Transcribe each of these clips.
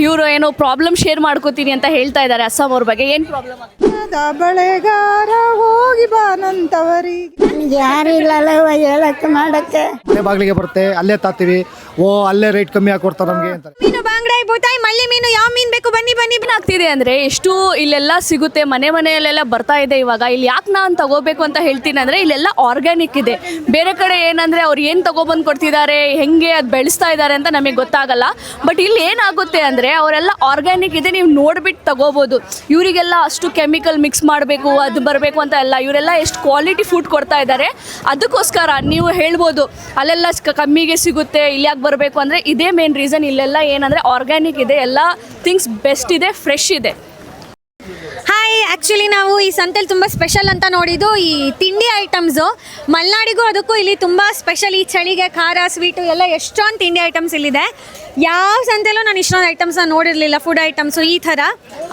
ಇವರು ಏನೋ problem share ಮಾಡ್ಕೋತೀನಿ ಅಂತ ಹೇಳ್ತಾ ಇದ್ದಾರೆ ಅಸ್ಸಾಂ ಅವ್ರ ಬಗ್ಗೆ. ಏನು ಪ್ರಾಬ್ಲಮ್ ಬಳೆಗಾರ ಹೋಗಿ ಬಾನಂತವರಿಗೆ ನನಗೆ ಯಾರು ಇಲ್ಲಲ್ಲ ಹೇಳಕ್ಕೆ ಮಾಡಕ್ಕೆ. ಮನೆ ಬಾಗಿಲಿಗೆ ಬರುತ್ತೆ ಅಲ್ಲೇ ತಾತೀವಿ ಓ ಅಲ್ಲೇ ರೇಟ್ ಕಮ್ಮಿ ಹಾಕಿ ಕೊಡ್ತಾರೆ ನಮಗೆ ಅಂತಾರೆ. ಮೀನು ಬಾಂಗ್ಡಾಯಿ ಬೂತಾಯಿ ಮಲ್ಲಿ ಮೀನು ಯಾವ ಮೀನ್ ಬೇಕು ಬನ್ನಿ ಬನ್ನಿ ಏನಾಗ್ತಿದೆ ಅಂದ್ರೆ ಎಷ್ಟು ಇಲ್ಲೆಲ್ಲ ಸಿಗುತ್ತೆ ಮನೆ ಮನೆಯಲ್ಲೆಲ್ಲ ಬರ್ತಾ ಇದೆ ಇವಾಗ. ಇಲ್ಲಿ ಯಾಕೆ ನಾನು ತಗೋಬೇಕು ಅಂತ ಹೇಳ್ತೀನಿ ಅಂದ್ರೆ ಇಲ್ಲೆಲ್ಲ ಆರ್ಗ್ಯಾನಿಕ್ ಇದೆ. ಬೇರೆ ಕಡೆ ಏನಂದ್ರೆ ಅವ್ರು ಏನು ತಗೊಬಂದು ಕೊಡ್ತಿದ್ದಾರೆ ಹೆಂಗೆ ಅದು ಬೆಳೆಸ್ತಾ ಇದ್ದಾರೆ ಅಂತ ನಮಗೆ ಗೊತ್ತಾಗಲ್ಲ. ಬಟ್ ಇಲ್ಲಿ ಏನಾಗುತ್ತೆ ಅಂದ್ರೆ ಅವರೆಲ್ಲ ಆರ್ಗ್ಯಾನಿಕ್ ಇದೆ ನೀವು ನೋಡ್ಬಿಟ್ಟು ತಗೋಬೋದು. ಇವರಿಗೆಲ್ಲ ಅಷ್ಟು ಕೆಮಿಕಲ್ ಮಿಕ್ಸ್ ಮಾಡಬೇಕು ಅದು ಬರಬೇಕು ಅಂತ ಎಲ್ಲ ಇವರೆಲ್ಲ ಎಷ್ಟು ಕ್ವಾಲಿಟಿ ಫುಡ್ ಕೊಡ್ತಾ ಇದ್ದಾರೆ. ಅದಕ್ಕೋಸ್ಕರ ನೀವು ಹೇಳ್ಬೋದು ಅಲ್ಲೆಲ್ಲ ಕ- ಕಮ್ಮಿಗೆ ಸಿಗುತ್ತೆ ಇಲ್ಲಿ ಯಾಕೆ ಬರಬೇಕು ಅಂದರೆ ಇದೇ ಮೇನ್ ರೀಸನ್ ಇಲ್ಲೆಲ್ಲ ಏನಂದರೆ ಆರ್ಗ್ಯಾನಿಕ್ ಇದೆ ಎಲ್ಲ ಥಿಂಗ್ಸ್ ಬೆಸ್ಟ್ ಇದೆ ಫ್ರೆಶ್ ಇದೆ. ಹಾಯ್ ಆ್ಯಕ್ಚುಲಿ ನಾವು ಈ ಸಂತೆಲಿ ತುಂಬ ಸ್ಪೆಷಲ್ ಅಂತ ನೋಡಿದ್ದು ಈ ತಿಂಡಿ ಐಟಮ್ಸು ಮಲೆನಾಡಿಗೂ ಅದಕ್ಕೂ ಇಲ್ಲಿ ತುಂಬ ಸ್ಪೆಷಲ್ ಈ ಚಳಿಗೆ ಖಾರ ಸ್ವೀಟು ಎಲ್ಲ ಎಷ್ಟೊಂದು ತಿಂಡಿ ಐಟಮ್ಸ್ ಇಲ್ಲಿದೆ. ಯಾವ ಸಂತೆಲೂ ನಾನು ಇಷ್ಟೊಂದು ಐಟಮ್ಸ್ನ ನೋಡಿರಲಿಲ್ಲ ಫುಡ್ ಐಟಮ್ಸು ಈ ಥರ.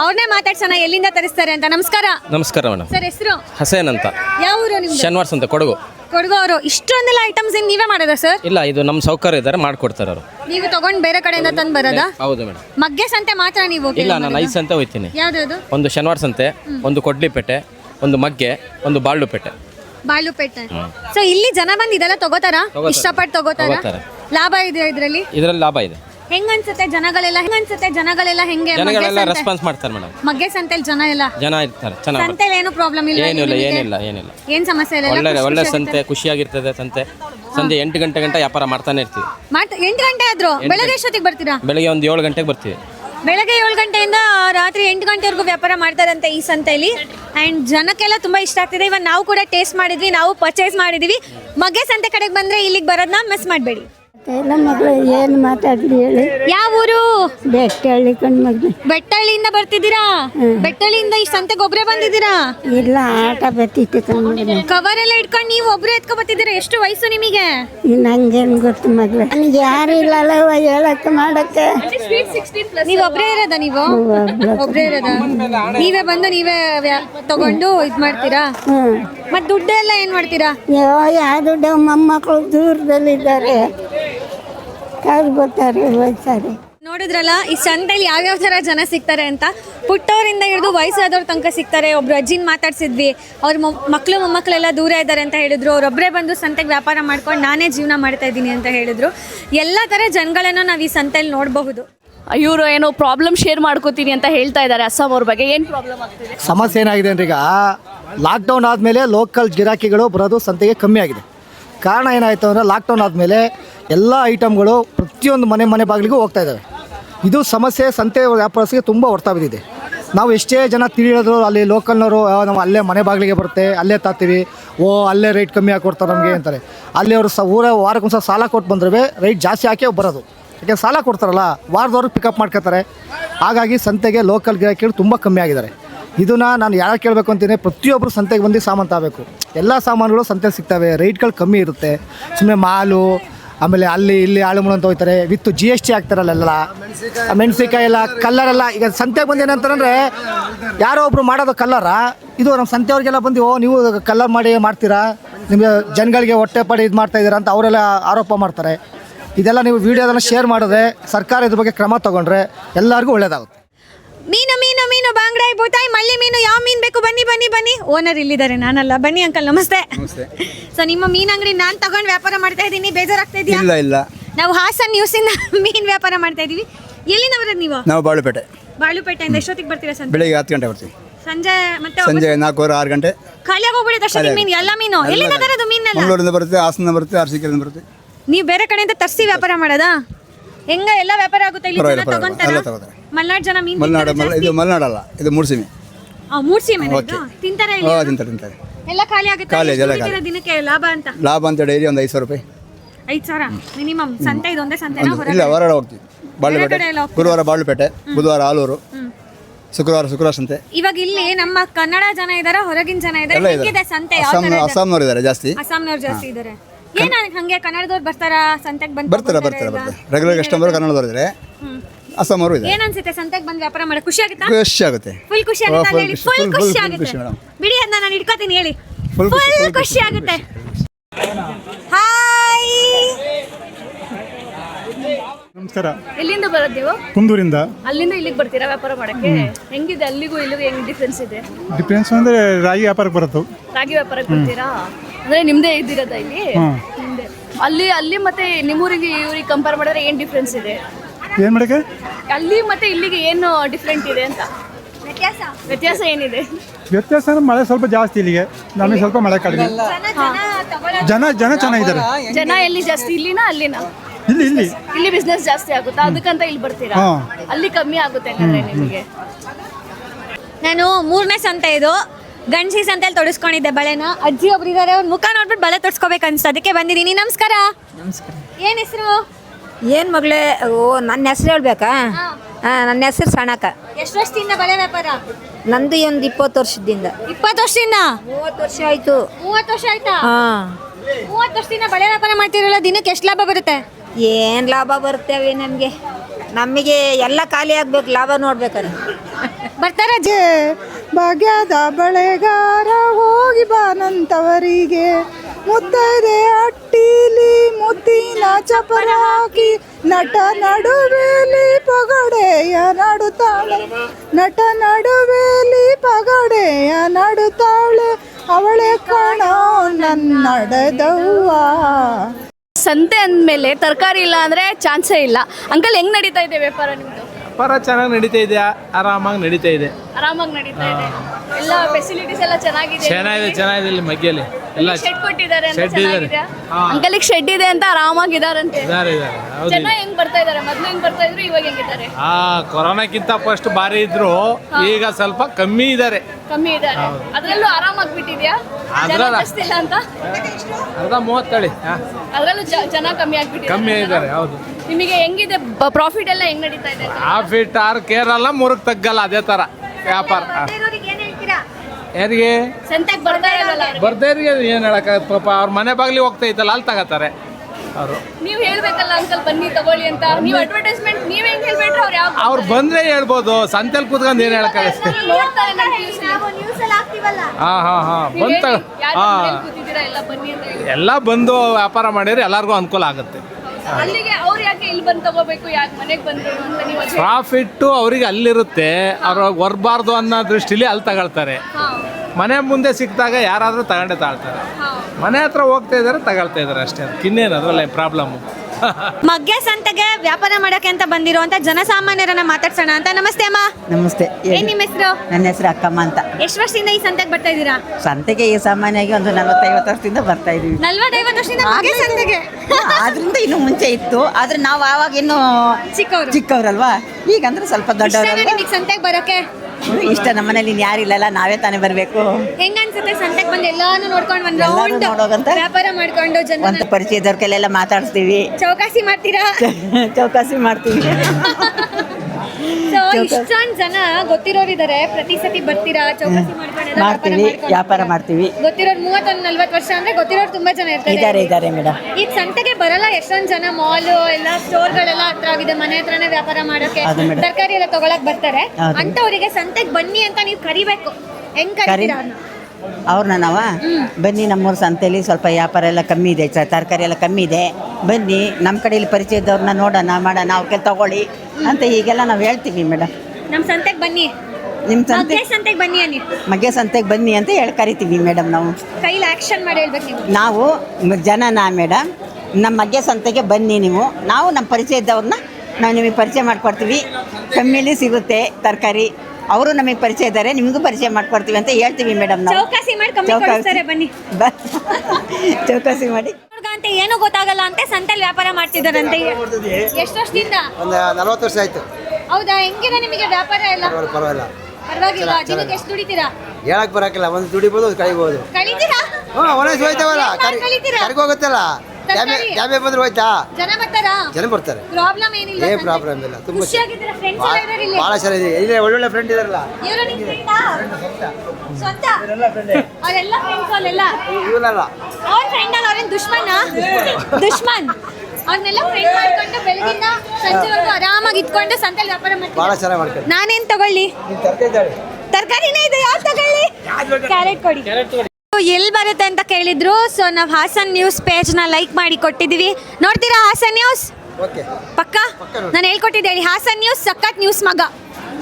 ಅವ್ರನ್ನೇ ಮಾತಾಡ್ಸೋಣ ಎಲ್ಲಿಂದ ತರಿಸ್ತಾರೆ ಅಂತ. ನಮಸ್ಕಾರ. ನಮಸ್ಕಾರ ಮೇಡಮ್ ಸರ್ ಹೆಸರು? ಹಸೇನ್ ಅಂತ. ಯಾವ ಊರು ನಿಮ್ದು? ಶನಿವಾರ ಸಂತೆ ಕೊಡಗು. ಕೊಡಗು ಅವರು ಇಷ್ಟೊಂದೆಲ್ಲ ಐಟಮ್ಸ್ ಏನು ನೀವೇ ಮಾಡೋದಾ ಸರ್ ಇಲ್ಲ ಇದು ನಮ್ಮ ಸೌಕರ್ಯ ಇದ್ದಾರೆ ಮಾಡ್ಕೊಡ್ತಾರೆ ಅವರು. ನೀವು ತಗೊಂಡು ಬೇರೆ ಕಡೆಯಿಂದ ತಂದು ಬರೋದಾ? ಹೌದು ಮೇಡಮ್. ಮಗ್ಗೆ ಸಂತೆ ಮಾತ್ರ ನೀವು ಇಲ್ಲ ನಾನು ಐದು ಸಂತೆ ಹೋಗ್ತೀನಿ ಯಾವ್ದು ಒಂದು ಶನಿವಾರ ಸಂತೆ ಒಂದು ಕೊಡ್ಲಿಪೇಟೆ ಒಂದು ಮಗ್ಗೆ ಒಂದು ಬಾಳುಪೇಟೆ ಬಾಳುಪೇಟೆ ಸೊ ಇಲ್ಲಿ ಜನ ಬಂದು ಇದೆಲ್ಲ ತಗೋತಾರ? ಇಷ್ಟಪಟ್ಟು ತಗೋತಾರ? ತಗೋತಾರೆ. ಲಾಭ ಇದೆ ಇದರಲ್ಲಿ? ಇದರಲ್ಲಿ ಲಾಭ ಇದೆ. ಹೆಂಗ್ ಅನ್ಸುತ್ತೆ ಜನಗಳೆಲ್ಲ ಹೆಂಗ್? ಅನ್ಸುತ್ತೆ ಜನಗಳೆಲ್ಲ ಹೆಂಗೆ ಜನಗಳೆಲ್ಲ ರೆಸ್ಪಾನ್ಸ್ ಮಾಡ್ತಾರೆ ಮೇಡಮ್ ಮಗ್ಗೆ ಸಂತೆಲ್ ಜನ ಎಲ್ಲ ಜನ ಇರ್ತಾರೆ ಚೆನ್ನಾಗಿ ಸಂತೆಲ್ ಏನು ಪ್ರಾಬ್ಲಮ್ ಇಲ್ಲ ಏನಿಲ್ಲ ಏನಿಲ್ಲ ಏನಿಲ್ಲ. ಏನ್ ಸಮಸ್ಯೆ ಇಲ್ಲ? ಒಳ್ಳೆ ಒಳ್ಳೆ ಸಂತೆ. ಖುಷಿಯಾಗಿರ್ತದೆ ಸಂತೆ. ಸಂಜೆ ಎಂಟು ಗಂಟೆ ಗಂಟೆ ವ್ಯಾಪಾರ ಮಾಡ್ತಾನೆ ಇರ್ತೀವಿ. ಮಾತ್ ಎಂಟು ಗಂಟೆ ಆದ್ರು? ಬೆಳಗ್ಗೆ ಎಷ್ಟೊತ್ತಿಗೆ ಬರ್ತೀರಾ? ಬೆಳಗ್ಗೆ ಒಂದು ಏಳು ಗಂಟೆಗೆ ಬರ್ತೀವಿ. ಬೆಳಗ್ಗೆ ಏಳು ಗಂಟೆಯಿಂದ ರಾತ್ರಿ ಎಂಟು ಗಂಟೆವರೆಗೂ ವ್ಯಾಪಾರ ಮಾಡ್ತಾರಂತೆ ಈ ಸಂತೆಯಲ್ಲಿ ಆ್ಯಂಡ್ ಜನಕ್ಕೆಲ್ಲ ತುಂಬ ಇಷ್ಟ ಆಗ್ತಿದೆ. ಇವಾಗ ನಾವು ಕೂಡ ಟೇಸ್ಟ್ ಮಾಡಿದ್ವಿ ನಾವು ಪರ್ಚೇಸ್ ಮಾಡಿದ್ವಿ. ಮಗ್ಗೆ ಸಂತೆ ಕಡೆಗೆ ಬಂದರೆ ಇಲ್ಲಿಗೆ ಬರೋದನ್ನ ಮಿಸ್ ಮಾಡಬೇಡಿ. ಎಲ್ಲ ಮಗಳು ಏನು ಮಾತಾಡ್ಲಿ ಹೇಳಿ? ಯಾವ ಊರು? ಕಣ್ಣು ಕಣ್ ಮಗಳು. ಬೆಟ್ಟಳ್ಳಿಯಿಂದ ಬರ್ತಿದ್ದೀರಾ? ಬೆಟ್ಟಳ್ಳಿಯಿಂದ ಈ ಸಂತೆಗೆ ಒಬ್ರೇ ಬಂದಿದ್ದೀರಾ? ಇಲ್ಲ ಆಟ ಬರ್ತಿತ್ತು ಕಣ್ ಮಗಳು. ಕವರ್ ಎಲ್ಲ ಇಟ್ಕೊಂಡು ನೀವು ಒಬ್ರೇ ಎತ್ಕೊ ಬರ್ತಿದ್ದೀರಾ ಎಷ್ಟು ವಯಸ್ಸು ನಿಮಗೆ? ನಂಗೇನು ಗೊತ್ತು ಮಗಳು. ನನಗೆ ಯಾರು ಇಲ್ಲಲ್ಲ ಹೇಳಕ್ಕೆ ಮಾಡಕ್ಕೆ. ನೀವು ಒಬ್ರೇ ಇರೋದ ನೀವು? ಒಬ್ರೇ ಇರೋದ? ನೀವೇ ಬಂದು ನೀವೇ ತಗೊಂಡು ಇದು ಮಾಡ್ತೀರಾ? ಹ್ಞೂ ಮತ್ ದುಡ್ಡೆಲ್ಲ ಏನ್ ಮಾಡ್ತೀರಾ? ಯೋ ಯಾವ ದುಡ್ಡು ಮೊಮ್ಮಕ್ಕಳು ದೂರದಲ್ಲಿದ್ದಾರೆ. ಬರ್ತಾರೆ ನೋಡಿದ್ರಲ್ಲ ಈ ಸಂತೆಲಿ ಯಾವ್ಯಾವ ಥರ ಜನ ಸಿಗ್ತಾರೆ ಅಂತ? ಪುಟ್ಟವರಿಂದ ಹಿಡಿದು ವಯಸ್ಸಾದವ್ರ ತನಕ ಸಿಗ್ತಾರೆ. ಒಬ್ರು ಅಜ್ಜಿನ ಮಾತಾಡ್ಸಿದ್ವಿ. ಅವ್ರ ಮಕ್ಕಳು ಮೊಮ್ಮಕ್ಕಳೆಲ್ಲ ದೂರ ಇದ್ದಾರೆ ಅಂತ ಹೇಳಿದ್ರು. ಅವರೊಬ್ಬರೇ ಬಂದು ಸಂತೆಗೆ ವ್ಯಾಪಾರ ಮಾಡ್ಕೊಂಡು ನಾನೇ ಜೀವನ ಮಾಡ್ತಾ ಇದ್ದೀನಿ ಅಂತ ಹೇಳಿದ್ರು. ಎಲ್ಲ ಥರ ಜನಗಳನ್ನ ನಾವು ಈ ಸಂತೆಯಲ್ಲಿ ನೋಡಬಹುದು. ಇವರು ಏನೋ ಪ್ರಾಬ್ಲಮ್ ಶೇರ್ ಮಾಡ್ಕೋತೀನಿ ಅಂತ ಹೇಳ್ತಾ ಇದ್ದಾರೆ ಅಸ್ಸಾಂ ಅವ್ರ ಬಗ್ಗೆ. ಏನು ಪ್ರಾಬ್ಲಮ್ ಆಗ್ತಿದೆ? ಸಮಸ್ಯೆ ಏನಾಗಿದೆ ಅಂದ್ರೆ ಈಗ ಲಾಕ್ಡೌನ್ ಆದಮೇಲೆ ಲೋಕಲ್ ಗಿರಾಕಿಗಳು ಬರೋದು ಸಂತೆಗೆ ಕಮ್ಮಿ ಆಗಿದೆ. ಕಾರಣ ಏನಾಯಿತು ಅಂದರೆ ಲಾಕ್ಡೌನ್ ಆದಮೇಲೆ ಎಲ್ಲ ಐಟಮ್ಗಳು ಪ್ರತಿಯೊಂದು ಮನೆ ಮನೆ ಬಾಗಿಲಿಗೂ ಹೋಗ್ತಾ ಇದ್ದಾವೆ ಇದು ಸಮಸ್ಯೆ ಸಂತೆ ವ್ಯಾಪಾರಸ್ಗೆ ತುಂಬ ಹೊರ್ತಾ ಬಿದ್ದಿದೆ. ನಾವು ಎಷ್ಟೇ ಜನ ತಿಳಿಯೋದ್ರು ಅಲ್ಲಿ ಲೋಕಲ್ನವರು "ಆ, ನಾವು ಅಲ್ಲೇ ಮನೆ ಬಾಗಿಲಿಗೆ ಬರುತ್ತೆ ಅಲ್ಲೇ ತಾತೀವಿ ಓ ಅಲ್ಲೇ ರೇಟ್ ಕಮ್ಮಿ ಹಾಕಿ ಕೊಡ್ತಾರೆ ನಮಗೆ ಅಂತಾರೆ. ಅಲ್ಲಿ ಅವರು ಸ ಊರ ವಾರಕ್ಕೊಂದ್ಸಲ ಸಾಲ ಕೊಟ್ಟು ಬಂದ್ರೆ ರೇಟ್ ಜಾಸ್ತಿ ಹಾಕಿ ಬರೋದು. ಯಾಕೆ ಸಾಲ ಕೊಡ್ತಾರಲ್ಲ ವಾರದವ್ರಿಗೆ ಪಿಕಪ್ ಮಾಡ್ಕೋತಾರೆ. ಹಾಗಾಗಿ ಸಂತೆಗೆ ಲೋಕಲ್ ಗಿರಾಕಿಗಳು ತುಂಬ ಕಮ್ಮಿ ಆಗಿದ್ದಾರೆ. ಇದನ್ನ ನಾನು ಯಾರು ಕೇಳಬೇಕು ಅಂತೀನಿ ಪ್ರತಿಯೊಬ್ಬರು ಸಂತೆಗೆ ಬಂದು ಸಾಮಾನು ತಗೋಬೇಕು ಎಲ್ಲ ಸಾಮಾನುಗಳು ಸಂತೆಗೆ ಸಿಗ್ತವೆ, ರೇಟ್ಗಳು ಕಮ್ಮಿ ಇರುತ್ತೆ. ಸುಮ್ಮನೆ ಮಾಲು, ಆಮೇಲೆ ಅಲ್ಲಿ ಇಲ್ಲಿ ಆಳುಮುಳು ಅಂತ ಹೋಗ್ತಾರೆ ವಿತ್ ಜಿ ಎಸ್ ಟಿ ಹಾಕ್ತಾರಲ್ಲೆಲ್ಲ ಮೆಣಸಿಕಾಯಿ ಎಲ್ಲ ಕಲ್ಲರ್ ಎಲ್ಲ, ಈಗ ಸಂತೆಗೆ ಬಂದು ಏನಂತಾರಂದ್ರೆ ಯಾರೋ ಒಬ್ರು ಮಾಡೋದು ಕಲ್ಲರ ಇದು ನಮ್ಮ ಸಂತೆಯವ್ರಿಗೆಲ್ಲ ಬಂದು, ಓ, ನೀವು ಕಲ್ಲರ್ ಮಾಡಿ ಮಾಡ್ತೀರಾ? ನಿಮಗೆ ಜನಗಳಿಗೆ ಹೊಟ್ಟೆ ಪಡಿ ಇದು ಮಾಡ್ತಾ ಇದ್ದೀರಾ ಅಂತ ಅವರೆಲ್ಲ ಆರೋಪ ಮಾಡ್ತಾರೆ. ಇದೆಲ್ಲ ನೀವು ವಿಡಿಯೋದನ್ನು ಶೇರ್ ಮಾಡಿದ್ರೆ ಸರ್ಕಾರ ಇದ್ರ ಬಗ್ಗೆ ಕ್ರಮ ತಗೊಂಡ್ರೆ ಎಲ್ಲರಿಗೂ ಒಳ್ಳೇದಾಗುತ್ತೆ. ಮೀನು ಮೀನು ಮೀನು ಬಾಂಗ್ಡಾಯ್ ಬೂತಾಯಿ ಓನರ್ ಇಲ್ಲಿದ್ದಾರೆ ನಾನಲ್ಲ. ಬನ್ನಿ ಅಂಕಲ್ ನಮಸ್ತೆ. ಸೊ ನಿಮ್ಮ ಮೀನ್ ಅಂಗಡಿ ನಾನ್ ತಗೊಂಡ್ ವ್ಯಾಪಾರ ಮಾಡ್ತಾ ಇದ್ದೀನಿ ಬೇಜಾರಾಗ್ತಾ ಇದೆಯಾ? ಇಲ್ಲ ಇಲ್ಲ. ನಾವು ಹಾಸನ್ ನ್ಯೂಸ್ ಇಂದ ಮೀನ್ ವ್ಯಾಪಾರ ಮಾಡ್ತಾ ಇದೀವಿ. ಎಲ್ಲಿನವರ ಬರೋದು ನೀವು? ನಾವು ಬಾಳುಪೇಟೆ. ಬಾಳುಪೇಟೆಯಿಂದ. ಎಷ್ಟೊತ್ತಿಗೆ ಬರ್ತೀರಾ ಸಂಜೆ? ಬೆಳಿಗ್ಗೆ ಹತ್ತು ಗಂಟೆ ಬರ್ತೀವಿ. ಸಂಜೆ ಮತ್ತೆ ಸಂಜೆ ನಾಲ್ಕೂವರೆ ಆರು ಗಂಟೆ. ಖಾಲಿಯಾಗಿ ಹೋಗ್ಬಿಡಿ ಅಷ್ಟೊತ್ತಿಗೆ ಮೀನು ಎಲ್ಲ ಮೀನು? ಎಲ್ಲಿಂದ ತರೋದು ಮೀನೆಲ್ಲ? ಮಂಗಳೂರಿಂದ ಬರುತ್ತೆ ಹಾಸನ ಬರುತ್ತೆ ಅರಸೀಕೆರೆಯಿಂದ ಬರುತ್ತೆ. ನೀವು ಬೇರೆ ಕಡೆಯಿಂದ ತರಿಸಿ ವ್ಯಾಪಾರ ಮಾಡೋದಾ? ಹೆಂಗ ಎಲ್ಲ ವ್ಯಾಪಾರ ಆಗುತ್ತೆ ಇಲ್ಲಿ ಜನ. ತಗೊಂತಾರ? ಮಲ್ನಾಡ್ ಜನ ಮೀನ್ ಮಲೆನಾಡು ಮಲೆ ಇದು ಮಲ್ನಾಡಲ್ಲ ಇದು ಮೂರ್ಸಿಮಿ ತಿಂತಾರ ಹೋ ಇಲ್ಲಿ ತಿಂತಾರೆ ತಿಂತಾರೆ. ಎಲ್ಲ ಖಾಲಿ ಆಗುತ್ತೆ? ಖಾಲಿ, ಎಷ್ಟು ಎಲ್ಲ ದುಡಿತೀರ ಖಾಲಿ. ದಿನಕ್ಕೆ ಲಾಭ ಅಂತ? ಲಾಭ ಅಂತ ಡೈಲಿ ಒಂದು ಐದು ಸಾವಿರ ರೂಪಾಯಿ. ಐದ್ ಸಾವಿರ? ಮಿನಿಮಮ್. ಸಂತೆ ಇದೊಂದೇ ಸಂತೆ ಒಂದು ಇಲ್ಲ ಹೊರಗಡೆ ಹೋಗ್ತೀವಿ. ಬಾಳುಪೇಟೆ ಕಡೆ ಎಲ್ಲ ಹೋಗ್ತೀರಾ? ಗುರುವಾರ ಬಾಳುಪೇಟೆ ಬುಧವಾರ ಆಲೂರು ಶುಕ್ರವಾರ ಶುಕ್ರವಾರ ಸಂತೆ. ಇವಾಗ ಇಲ್ಲಿ ನಮ್ಮ ಕನ್ನಡ ಜನ ಇದಾರೆ ಹೊರಗಿನ ಜನ ಇದಾರೆ ಎಲ್ಲ ಹೇಗಿದೆ ಇದ್ದಾರೆ ಸಂತೆ ಯಾವ ಅಸ್ಸಾಂ ತರ ಇದೆ? ಅಸ್ಸಾಂನವ್ರು ಇದ್ದಾರೆ ಜಾಸ್ತಿ. ಅಸ್ಸಾಂನವ್ರು ಜಾಸ್ತಿ ಇದಾರೆ. ಏನ ಹಂಗೆ ಕನ್ನಡದವ್ರು ಬರ್ತಾರ? ಸಂತೆಗೆ ಬಂದು ಬರ್ತಾರೆ ಬರ್ತಾರೆ ಬರ್ತಾರೆ ರೆಗ್ಯುಲರ್ ಕಸ್ಟಮರ್ ಕನ್ನಡದವ್ರು ಇದ್ದಾರೆ ಅಸ್ಸಾಂನವರು ಇದೆ. ಏನ್ ಅನ್ಸುತ್ತೆ ಸಂತೆಗೆ ಬಂದು ವ್ಯಾಪಾರ ಮಾಡಕ್ ಖುಷಿ ಆಗುತ್ತಾ? ಖುಷಿ ಆಗುತ್ತೆ. ಫುಲ್ ಖುಷಿ ಆಗುತ್ತೆ full ಹೇಳಿ. ಫುಲ್ ಖುಷಿ ಆಗುತ್ತೆ. ಬಿಡಿ ಅದನ್ನ ನಾನು ಇಟ್ಕೋತೀನಿ ಹೇಳಿ. ಖುಷಿ, ಫುಲ್ ಖುಷಿ ಆಗುತ್ತೆ. ಹಾಯ್ ನಮಸ್ಕಾರ. ಎಲ್ಲಿಂದ ಬರೋದು ನೀವು? ಕುಂದೂರಿಂದ. ಅಲ್ಲಿಂದ ಇಲ್ಲಿಗೆ ಬರ್ತೀರಾ ವ್ಯಾಪಾರ ಮಾಡಕ್ಕೆ? ಹೆಂಗಿದೆ? ಅಲ್ಲಿಗೂ ಇಲ್ಲಿಗೂ ಹೆಂಗ್ ಡಿಫ್ರೆನ್ಸ್ ಇದೆ? ಡಿಫ್ರೆನ್ಸ್ ಅಂದ್ರೆ ರಾಗಿ ವ್ಯಾಪಾರಕ್ಕೆ ಬರುತ್ತೆ ರಾಗಿ ವ್ಯಾಪಾರಕ್ಕೆ ಬರ್ತೀರಾ? ಅಂದ್ರೆ ನಿಮ್ದೇ ಇದ್ದಿರೋದ ಇಲ್ಲಿ. ನಿಮ್ದೇ. ಅಲ್ಲಿ ಅಲ್ಲಿ ಮತ್ತೆ ನಿಮ್ಮೂರಿಗೆ ಇವ್ರಿಗೆ ಕಂಪೇರ್ ಮಾಡಿದ್ರೆ ಏನ್ ಡಿಫ್ರೆನ್ಸ್ ಇದೆ? ಏನು ಮಾಡಕ್ಕೆ? ಅಲ್ಲಿ ಮತ್ತೆ ಇಲ್ಲಿಗೆ ಏನು ಡಿಫ್ರೆಂಟ್ ಇದೆ ಅಂತ? ವ್ಯತ್ಯಾಸ. ವ್ಯತ್ಯಾಸ ಏನಿದೆ? ವ್ಯತ್ಯಾಸ ಅಂದ್ರೆ ಮಳೆ ಸ್ವಲ್ಪ ಜಾಸ್ತಿ ಇಲ್ಲಿಗೆ. ನಮಗೆ ಸ್ವಲ್ಪ ಮಳೆ ಕಡಿಮೆ. ಜನ ಜನ ತಗೊಳ್ಳೋ ಜನ ಜನ ಚೆನ್ನಾಗಿದ್ದಾರೆ. ಜನ ಎಲ್ಲಿ ಜಾಸ್ತಿ ಇಲ್ಲಿನ ಅಲ್ಲಿನ? ಇಲ್ಲಿ ಇಲ್ಲಿ. ಇಲ್ಲಿ ಬಿಸ್ನೆಸ್ ಜಾಸ್ತಿ ಆಗುತ್ತಾ? ಅದಕ್ಕಂತ ಇಲ್ಲಿ ಬರ್ತೀರಾ? ಅಲ್ಲಿ ಕಮ್ಮಿ ಆಗುತ್ತೆ ಹಂಗಾದ್ರೆ ನಿಮಗೆ? ನಾನು ಮೂರನೇ ಸಂತೆ ಇದು. ಗಂಡ್ಸಿ ಸಂತೆಯಲ್ಲಿ ತೊಡಸ್ಕೊಂಡಿದ್ದೆ ಬಳೆನ. ಅಜ್ಜಿ ಒಬ್ರು ಇದಾರೆ ಅವ್ರ ಮುಖ ನೋಡ್ಬಿಟ್ಟು ಬಳೆ ತೊಡ್ಸ್ಕೋಬೇಕು ಅನ್ಸ್ತು ಅದಕ್ಕೆ ಬಂದಿದ್ದೀನಿ. ನಮಸ್ಕಾರ. ನಮಸ್ಕಾರ. ಏನ್ ಹೆಸರು? ಏನು ಮಗಳೇ? ಓ ನನ್ನ ಹೆಸರು ಹೇಳ್ಬೇಕಾ? ಹಾಂ. ನನ್ನ ಹೆಸರು ಸಣಕ. ಎಷ್ಟು ವರ್ಷದಿಂದ ಬಳೆ ವ್ಯಾಪಾರ? ನಂದು ಒಂದು ಇಪ್ಪತ್ತು ವರ್ಷದಿಂದ. ಇಪ್ಪತ್ತು ವರ್ಷದಿಂದ? ಮೂವತ್ತು ವರ್ಷ ಆಯಿತು. ಮೂವತ್ತು ವರ್ಷ ಆಯ್ತಾ? ಹಾಂ. ಮೂವತ್ತು ವರ್ಷದಿಂದ ಬಳೆ ವ್ಯಾಪಾರ ಮಾಡ್ತಿರಲ್ಲ ದಿನಕ್ಕೆ ಎಷ್ಟು ಲಾಭ ಬರುತ್ತೆ? ಏನು ಲಾಭ ಬರ್ತೇವೆ ನಮಗೆ? ನಮಗೆ ಎಲ್ಲ ಖಾಲಿ ಆಗ್ಬೇಕು ಲಾಭ ನೋಡ್ಬೇಕಾರೆ ಬರ್ತಾರ ಜ ಭಾಗ್ಯದ ಬಳೆಗಾರ ಹೋಗಿ ಬಾನಂತವರಿಗೆ ಮುತ್ತೈದೆ ಅಟ್ಟಿಲಿ ಮುತ್ತಿನ ಚಪರ ಹಾಕಿ ನಟ ನಡುವೆಲಿ ಪಗಡೆಯ ನಡುತ್ತಾಳೆ. ನಟ ನಡುವೆಲಿ ಪಗಡೆಯ ನಡುತ್ತಾಳೆ. ಅವಳೆ ಕಾಣೋ ನನ್ನಡದವ್ವ. ಸಂತೆ ಅಂದಮೇಲೆ ತರಕಾರಿ ಇಲ್ಲ ಅಂದ್ರೆ ಚಾನ್ಸೇ ಇಲ್ಲ. ಅಂಕಲ್, ಹೆಂಗ್ ನಡೀತಾ ಇದೆ ವ್ಯಾಪಾರ ನಿಮ್ದು? ವ್ಯಾಪಾರ ಚೆನ್ನಾಗಿ ನಡೀತಾ ಇದೆ ಆರಾಮಾಗಿ ನಡೀತಾ ಇದೆ. ಆರಾಮಾಗಿ ನಡೀತಾ ಇದೆ. ಎಲ್ಲ ಫೆಸಿಲಿಟೀಸ್ ಎಲ್ಲ ಚೆನ್ನಾಗಿದೆ. ಚೆನ್ನಾಗಿದೆ ಚೆನ್ನಾಗಿದೆ ಇಲ್ಲಿ ಮಗ್ಗಿಯಲ್ಲಿ. ಎಲ್ಲ ಶೆಡ್ ಕೊಟ್ಟಿದ್ದಾರೆ ಶೆಡ್ ಇದೆ. ಅಂಕಲಿಗೆ ಶೆಡ್ ಇದೆ ಅಂತ ಆರಾಮಾಗಿದಾರಂತೆ ಇದಾರೆ ಇದಾರೆ. ಹೌದು. ಜನ ಹೆಂಗ್ ಬರ್ತಾ ಇದಾರೆ? ಮೊದ್ಲು ಹೆಂಗ್ ಬರ್ತಾ ಇದ್ರು ಇವಾಗ ಹೆಂಗಿದ್ದಾರೆ? ಆ ಕೊರೋನಾಕ್ಕಿಂತ ಫಸ್ಟ್ ಬಾರಿ ಇದ್ರು ಈಗ ಸ್ವಲ್ಪ ಕಮ್ಮಿ ಇದ್ದಾರೆ ಕಮ್ಮಿ ಇದ್ದಾರೆ. ಅದ್ರಲ್ಲೂ ಆರಾಮಾಗ್ಬಿಟ್ಟಿದ್ಯಾ ಜನ ಅದ್ರಲ್ಲ. ಜಾಸ್ತಿ ಇಲ್ಲ ಅಂತ? ಅರ್ಧ ಮೂವತ್ತಳಿ ಹಾ, ಅದ್ರಲ್ಲೂ ಜ- ಜನ ಕಮ್ಮಿ ಆಗ್ಬಿಟ್ಟಿದೆ ಕಮ್ಮಿ ಇದ್ದಾರೆ ಹೌದು. ನಿಮಗೆ ಹೆಂಗಿದೆ? ಪ್ರಾಫಿಟ್ ಎಲ್ಲ ಹೆಂಗ್ ನಡೀತಾ ಇದೆ ಪ್ರಾಫಿಟ್ ಆರು ಕೇರಲ್ಲ ಮುರುಗ್ ತಗ್ಗಲ್ಲ ಅದೇ ತರ ವ್ಯಾಪಾರ. ಹಾ. ಏನ್ ಹೇಳ್ತೀರಾ? ಯಾರಿಗೆ? ಸಂತೆಗೆ ಬರ್ತಾ ಇರಲ್ಲ ಬರ್ದೇರಿಗೆ ಏನು ಹೇಳಕ್ಕಾಗತ್ತೆ ಪಾಪ ಅವ್ರ ಮನೆ ಬಾಗ್ಲಿ ಹೋಗ್ತಾ ಇತ್ತಲ್ಲ ಅಲ್ಲಿ ತಗೋತಾರೆ ಅವರು. ನೀವು ಹೇಳ್ಬೇಕಲ್ಲ ಅಂಕಲ್ ಬನ್ನಿ ತಗೊಳ್ಳಿ ಅಂತ. ನೀವು ಅಡ್ವರ್ಟೈಸ್ಮೆಂಟ್ ನೀವ್ ಹೆಂಗ್ ಹೇಳ್ಬಿಟ್ರೆ ಅವ್ರು ಯಾವ ಅವ್ರು ಬಂದ್ರೆ ಹೇಳ್ಬೋದು ಸಂತೆಲ್ ಕೂತ್ಕೊಂಡು ಏನು ಹೇಳಕ್ಕಾಗತ್ತೆ ನೋಡ್ತಾರೆ ನನ್ನ news ನ. ನ್ಯೂಸ್ ಅಲ್ಲಿ ಆಗ್ತೀವಲ್ಲ ಹಾ ಹಾ ಹಾ. ನೀವ್ ಬಂತ ಹೇಳಿ, ಯಾರ್ ಹಾ. ಮನೇಲ್ ಕೂತಿದ್ದೀರಾ ಎಲ್ಲ ಬನ್ನಿ ಅಂತ ಹೇಳಿ. ಎಲ್ಲ ಬಂದು ವ್ಯಾಪಾರ ಮಾಡಿದ್ರೆ ಎಲ್ಲರಿಗೂ ಅನುಕೂಲ ಆಗುತ್ತೆ. ಅಲ್ಲಿಗೆ ಇಲ್ಲಿ ಬಂದು ತಗೋಬೇಕು ಯಾಕೆ ಮನೆಗೆ ಬಂದ್ರು ಅಂತ ನೀವು ಅದ್ ಪ್ರಾಫಿಟ್ಟು ಅವರಿಗೆ ಅಲ್ಲಿರುತ್ತೆ. ಅವ್ರು ಬರಬಾರ್ದು ಅನ್ನೋ ದೃಷ್ಟಿಲಿ ಅಲ್ಲಿ ತಗೊಳ್ತಾರೆ. ಹಾ. ಮನೆ ಮುಂದೆ ಸಿಕ್ಕಿದಾಗ ಯಾರಾದರೂ ತಗೊಂಡೆ ತಾಳ್ತಾರೆ. ಹಾ. ಮನೆ ಹತ್ರ ಹೋಗ್ತಾ ಇದ್ದಾರೆ ತಗೊಳ್ತಾ ಇದ್ದಾರೆ ಅಷ್ಟೇ. ಇನ್ನೇನು ಅದರಲ್ಲಿ ಪ್ರಾಬ್ಲಮ್ಮು ಮಗ್ಗೆ ಸಂತೆಗೆ ವ್ಯಾಪಾರ ಮಾಡಕ್ಕೆ ಅಂತ ಬಂದಿರುವಂತ ಜನಸಾಮಾನ್ಯರನ್ನ ಮಾತಾಡ್ಸೋಣ ಅಂತ. ನಮಸ್ತೆ ಅಮ್ಮ. ನಮಸ್ತೆ. ಏನ್ ನಿಮ್ಮ ಹೆಸರು? ನನ್ನ ಹೆಸರು ಅಕ್ಕಮ್ಮ ಅಂತ. ಎಷ್ಟು ವರ್ಷದಿಂದ ಈ ಸಂತೆಗೆ ಬರ್ತಾ ಇದ್ದೀರಾ? ಸಂತೆಗೆ ಈ ಸಾಮಾನ್ಯವಾಗಿ ಒಂದು ನಲವತ್ತೈವತ್ತು ವರ್ಷದಿಂದ ಬರ್ತಾ ಇದೀವಿ. ನಲ್ವತ್ತೈವತ್ತು ವರ್ಷದಿಂದ ಮಗ್ಗೆ ಸಂತೆಗೆ? ಆದ್ರಿಂದ ಇನ್ನು ಮುಂಚೆ ಇತ್ತು. ಆದ್ರೆ ನಾವು ಆವಾಗ ಇನ್ನು ಚಿಕ್ಕವರು. ಚಿಕ್ಕವ್ರಲ್ವಾ? ಈಗಂದ್ರೆ ಸ್ವಲ್ಪ ದೊಡ್ಡವರು ಸಂತೆಗೆ ಬರೋಕೆ ಇಷ್ಟ ನಮ್ಮ ಮನೇಲಿ ಇಲ್ಲಲ್ಲ ನಾವೇ ತಾನೇ ಬರಬೇಕು. ಹೆಂಗ ಅನ್ಸುತ್ತೆ ಸಂತೆಗೆ ಬಂದು ಎಲ್ಲಾನು ನೋಡ್ಕೊಂಡು ಬಂದ್ರೆ ನೋಡೋಗಂತ? ವ್ಯಾಪಾರ ಮಾಡ್ಕೊಂಡು ಜನ ಒಂದು ಪರಿಚಯದವ್ರ ಕೆಲೆಲ್ಲ ಮಾತಾಡಿಸ್ತೀವಿ. ಚೌಕಾಸಿ ಮಾಡ್ತೀರಾ? ಚೌಕಾಸಿ ಮಾಡ್ತೀವಿ. ಸೊ ಇಷ್ಟೊಂದು ಜನ ಗೊತ್ತಿರೋರಿದ್ದಾರೆ ಪ್ರತಿ ಸತಿ ಬರ್ತೀರಾ? ಚೌಕಾಸಿ ಮಾಡ್ಕೊಂಡು ಮಾಡ್ತೀವಿ. ವ್ಯಾಪಾರ ಮಾಡ್ತೀವಿ. ಗೊತ್ತಿರೋರು ಮೂವತ್ತೊಂದು ನಲ್ವತ್ತು ವರ್ಷ ಅಂದ್ರೆ ಗೊತ್ತಿರೋರು ತುಂಬಾ ಜನ ಇದ್ದಾರೆ ಇರ್ತಾರೆ ಇದ್ದಾರೆ ಮೇಡಮ್ ಈ ಸಂತೆಗೆ ಬರಲ್ಲ ಎಷ್ಟೊಂದು ಜನ. ಮಾಲ್ ಎಲ್ಲ ಸ್ಟೋರ್ ಗಳೆಲ್ಲ ಹತ್ರ ಆಗಿದೆ. ಮನೆ ಹತ್ರನೇ ವ್ಯಾಪಾರ ಮಾಡೋಕೆ ಹೌದು madam. ತರಕಾರಿ ಎಲ್ಲ ತಗೊಳಕ್ ಬರ್ತಾರೆ. ಹೌದು. ಅಂತವರಿಗೆ ಸಂತೆಗೆ ಬನ್ನಿ ಅಂತ ನೀವು ಕರಿಬೇಕು. ಹೆಂಗ್ ಕರಿ ಕರಿತೀರಾ ಅವ್ರ್ನ? ಅವ್ರನ್ನ ನಾವ? ಬನ್ನಿ ನಮ್ಮೂರ ಸಂತೆಯಲ್ಲಿ ಸ್ವಲ್ಪ ವ್ಯಾಪಾರ ಎಲ್ಲ ಕಮ್ಮಿ ಇದೆ ಸ- ತರಕಾರಿ ಎಲ್ಲ ಕಮ್ಮಿ ಇದೆ. ಬನ್ನಿ ನಮ್ಮ ಕಡೆಯಲ್ಲಿ ಪರಿಚಯ ಇದ್ದವ್ರನ್ನ ನೋಡೋಣ ಮಾಡೋಣ ಅವ್ರ ಕೈ ತಗೊಳ್ಳಿ ಅಂತ ಹೀಗೆಲ್ಲ ನಾವು ಹೇಳ್ತೀವಿ ಮೇಡಮ್ ನಮ್ಮ ಸಂತೆಗೆ ಬನ್ನಿ. ನಿಮ್ಮ ಸಂತೆ ಸಂತೆಗೆ ಬನ್ನಿ ಅನ್ನಿ ಮಗ್ಗೆ ಸಂತೆಗೆ ಬನ್ನಿ ಅಂತ ಹೇಳಿ ಕರಿತೀವಿ ಮೇಡಮ್ ನಾವು. ಕೈಲಿ ಆಕ್ಷನ್ ಮಾಡಿ ಹೇಳ್ಬೇಕು ನೀವು. ನಾವು ಮ- ಜನನಾ ಮೇಡಮ್ ನಮ್ಮ ಮಗ್ಗೆ ಸಂತೆಗೆ ಬನ್ನಿ ನೀವು. ನಾವು ನಮ್ಮ ಪರಿಚಯ ಇದ್ದವ್ರನ್ನ ನಾವು ನಿಮಗೆ ಪರಿಚಯ ಮಾಡಿಕೊಡ್ತೀವಿ. ಕಮ್ಮಿಲಿ ಸಿಗುತ್ತೆ ತರಕಾರಿ. ಅವರು ನಮಗೆ ಪರಿಚಯ ಇದ್ದಾರೆ ನಿಮಗೂ ಪರಿಚಯ ಮಾಡ್ಕೊಡ್ತೀವಿ ಅಂತ ಹೇಳ್ತೀವಿ ಮೇಡಮ್ ನಾವು. ಚೌಕಾಸಿ ಮಾಡಿ ಕಮ್ಮಿ ಚೌಕಾಸಿ. ಕೊಡಿಸ್ತಾರೆ ಬನ್ನಿ. ಬ- ಚೌಕಾಸಿ ಮಾಡಿ. ಅಂತ ಏನು ಗೊತ್ತಾಗಲ್ಲ ಅಂತ ಸಂತಲ್ಲಿ ವ್ಯಾಪಾರ ಮಾಡ್ತಿದ್ದಾರಂತೆ. ಎಷ್ಟು ವರ್ಷದಿಂದ? ಒಂದು ನಲವತ್ತು ವರ್ಷ ಆಯ್ತು. ಹೌದಾ? ಹೆಂಗಿದೆ ನಿಮಗೆ ವ್ಯಾಪಾರ ಎಲ್ಲ? ಪರವಾಗಿಲ್ಲ ಪರವಾಗಿಲ್ಲ. ದಿನಕ್ಕೆ ಎಷ್ಟು ದುಡಿತೀರಾ? ಹೇಳಕ್ ಬರಕಿಲ್ಲ ಒಂದು ದುಡಿಬೋದು ಒಂದು ಕಳಿಬೋದು. ಕಳಿತೀರಾ? ಹ್ಞೂ ಒಂದೊಂದು ಹೋಯ್ತಾವಲ್ಲ ಏನ್ ಮಾಡ್ ಕಳಿತೀರಾ? ಕರ್ಗೆ ತರಕಾರಿ? ಕ್ಯಾಬೆ ಬಂದ್ರೆ ಹೋಯ್ತಾ? ಜನ ಬರ್ತಾರಾ? ಜನ ಬರ್ತಾರೆ. ಪ್ರಾಬ್ಲಮ್ ಏನಿಲ್ಲ ಏ ಪ್ರಾಬ್ಲಮ್ ಇಲ್ಲ. ತುಂಬ ಖುಷಿಯಾಗಿದ್ದೀರಾ ಫ್ರೆಂಡ್ಸ್ ಎಲ್ಲ ಇದಾರೆ ಇಲ್ಲಿ. ಭಾಳ ಚೆನ್ನಾಗಿದೆ. ಇಲ್ಲೇ ಒಳ್ಳೊಳ್ಳೆ ಫ್ರೆಂಡ್ ಇದಾರಲ್ಲ. ಇವರು ನಿಮ್ ಫ್ರೆಂಡಾ ಸ್ವಂತ? ಅವರೆಲ್ಲ ಫ್ರೆಂಡ್ಸ್ ಅಲ್ಲೆಲ್ಲ ಇವನಲ್ಲ ಅವ್ರ ಫ್ರೆಂಡ್ ಅಲ್ಲ ಅವ್ರೇನ್ ದುಶ್ಮನ ದುಶ್ಮನ್ ಅವ್ರನ್ನೆಲ್ಲ ಫ್ರೆಂಡ್ ಮಾಡ್ಕೊಂಡು ಬೆಳಗಿಂದ ಸಂಜೆವರೆಗೂ ಆರಾಮಾಗಿ ಇಟ್ಕೊಂಡು ಸಂತೆಲಿ ವ್ಯಾಪಾರ ಭಾಳ ಮಾಡ್ತಾರೆ ಚೆನ್ನಾಗಿ ಮಾಡ್ತಾರೆ. ನಾನೇನ್ ತಗೊಳ್ಳಿ? ನೀನು ತರಕಾರಿ ಇದ್ದಾಳೆ. ತರಕಾರಿನೇ ಇದೆ ಯಾವ್ದು ತಗೊಳ್ಳಿ? ಕ್ಯಾರೆಟ್ ಕೊಡಿ. ಎಲ್ಲಿ ಬರುತ್ತೆ ಅಂತ ಕೇಳಿದ್ರು. ಸೊ ನಾವು ಹಾಸನ್ ನ್ಯೂಸ್ ಪೇಜ್ನ ಲೈಕ್ ಮಾಡಿ ಕೊಟ್ಟಿದ್ದೀವಿ ನೋಡ್ತೀರಾ ಹಾಸನ್ ನ್ಯೂಸ್ ಪಕ್ಕ? ನಾನು ಹೇಳ್ಕೊಟ್ಟಿದ್ದೆ ಹೇಳಿ. ಹಾಸನ್ ನ್ಯೂಸ್ ಸಖತ್ ನ್ಯೂಸ್ ಮಗ.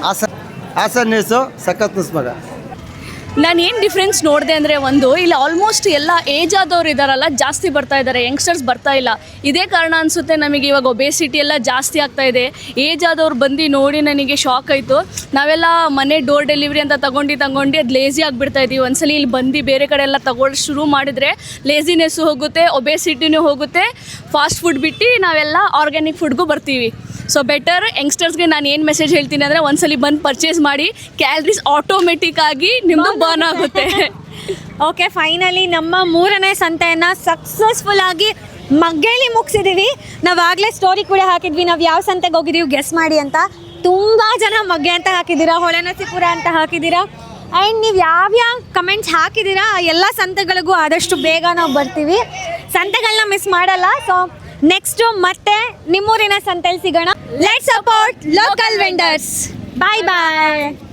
ಹಾಸನ್ ಹಾಸನ್ ನ್ಯೂಸು ಸಖತ್ ನ್ಯೂಸ್ ಮಗ. ನಾನು ಏನು ಡಿಫ್ರೆನ್ಸ್ ನೋಡಿದೆ ಅಂದರೆ ಒಂದು, ಇಲ್ಲಿ ಆಲ್ಮೋಸ್ಟ್ ಎಲ್ಲ ಏಜ್ ಆದವ್ರು ಇದ್ದಾರಲ್ಲ ಜಾಸ್ತಿ ಬರ್ತಾ ಇದ್ದಾರೆ ಯಂಗ್ಸ್ಟರ್ಸ್ ಬರ್ತಾ ಇಲ್ಲ. ಇದೇ ಕಾರಣ ಅನಿಸುತ್ತೆ ನಮಗೆ ಇವಾಗ ಒಬೇಸಿಟಿ ಎಲ್ಲ ಜಾಸ್ತಿ ಆಗ್ತಾ ಇದೆ. ಏಜ್ ಆದವ್ರು ಬಂದು ನೋಡಿ ನನಗೆ ಶಾಕ್ ಆಯಿತು. ನಾವೆಲ್ಲ ಮನೆ ಡೋರ್ ಡೆಲಿವರಿ ಅಂತ ತಗೊಂಡು ತಗೊಂಡು ಅದು ಲೇಸಿ ಆಗಿಬಿಡ್ತಾ ಇದ್ದೀವಿ ಒಂದ್ಸಲಿ ಇಲ್ಲಿ ಬಂದು ಬೇರೆ ಕಡೆ ಎಲ್ಲ ತಗೊಳ್ಳೋ ಶುರು ಮಾಡಿದರೆ ಲೇಸಿನೆಸ್ಸು ಹೋಗುತ್ತೆ ಒಬೇಸಿಟಿನೂ ಹೋಗುತ್ತೆ. ಫಾಸ್ಟ್ ಫುಡ್ ಬಿಟ್ಟು ನಾವೆಲ್ಲ ಆರ್ಗ್ಯಾನಿಕ್ ಫುಡ್ಗೂ ಬರ್ತೀವಿ. ಸೊ ಬೆಟರ್ ಯಂಗ್ಸ್ಟರ್ಸ್ಗೆ ನಾನು ಏನು ಮೆಸೇಜ್ ಹೇಳ್ತೀನಿ ಅಂದರೆ ಒಂದ್ಸಲಿ ಬಂದು ಪರ್ಚೇಸ್ ಮಾಡಿ ಕ್ಯಾಲ್ರೀಸ್ ಆಟೋಮೆಟಿಕ್ ಆಗಿ ನಿಮ್ಮದು ಬರ್ನ್ ಆಗುತ್ತೆ. ಓಕೆ ಫೈನಲಿ ನಮ್ಮ ಮೂರನೇ ಸಂತೆಯನ್ನು ಸಕ್ಸಸ್ಫುಲ್ ಆಗಿ ಮಗ್ಗೇಲಿ ಮುಗಿಸಿದೀವಿ. ನಾವು ಆಗಲೇ ಸ್ಟೋರಿ ಕೂಡ ಹಾಕಿದ್ವಿ. ನಾವು ಯಾವ ಸಂತೆಗೆ ಹೋಗಿದ್ದೀವಿ ಗೆಸ್ ಮಾಡಿ ಅಂತ. ತುಂಬ ಜನ ಮಗ್ಗೆ ಅಂತ ಹಾಕಿದ್ದೀರಾ? ಹೊಳೆನಸಿಪುರ ಅಂತ ಹಾಕಿದ್ದೀರಾ? ಆ್ಯಂಡ್ ನೀವು ಯಾವ್ಯಾವ ಕಮೆಂಟ್ಸ್ ಹಾಕಿದ್ದೀರಾ? ಎಲ್ಲ ಸಂತೆಗಳಿಗೂ ಆದಷ್ಟು ಬೇಗ ನಾವು ಬರ್ತೀವಿ. ಸಂತೆಗಳನ್ನ ಮಿಸ್ ಮಾಡಲ್ಲ. ಸೊ ನೆಕ್ಸ್ಟು ಮತ್ತೆ ನಿಮ್ಮೂರಿನ ಸಂತೆಲಿ ಸಿಗೋಣ. Let support local vendors bye bye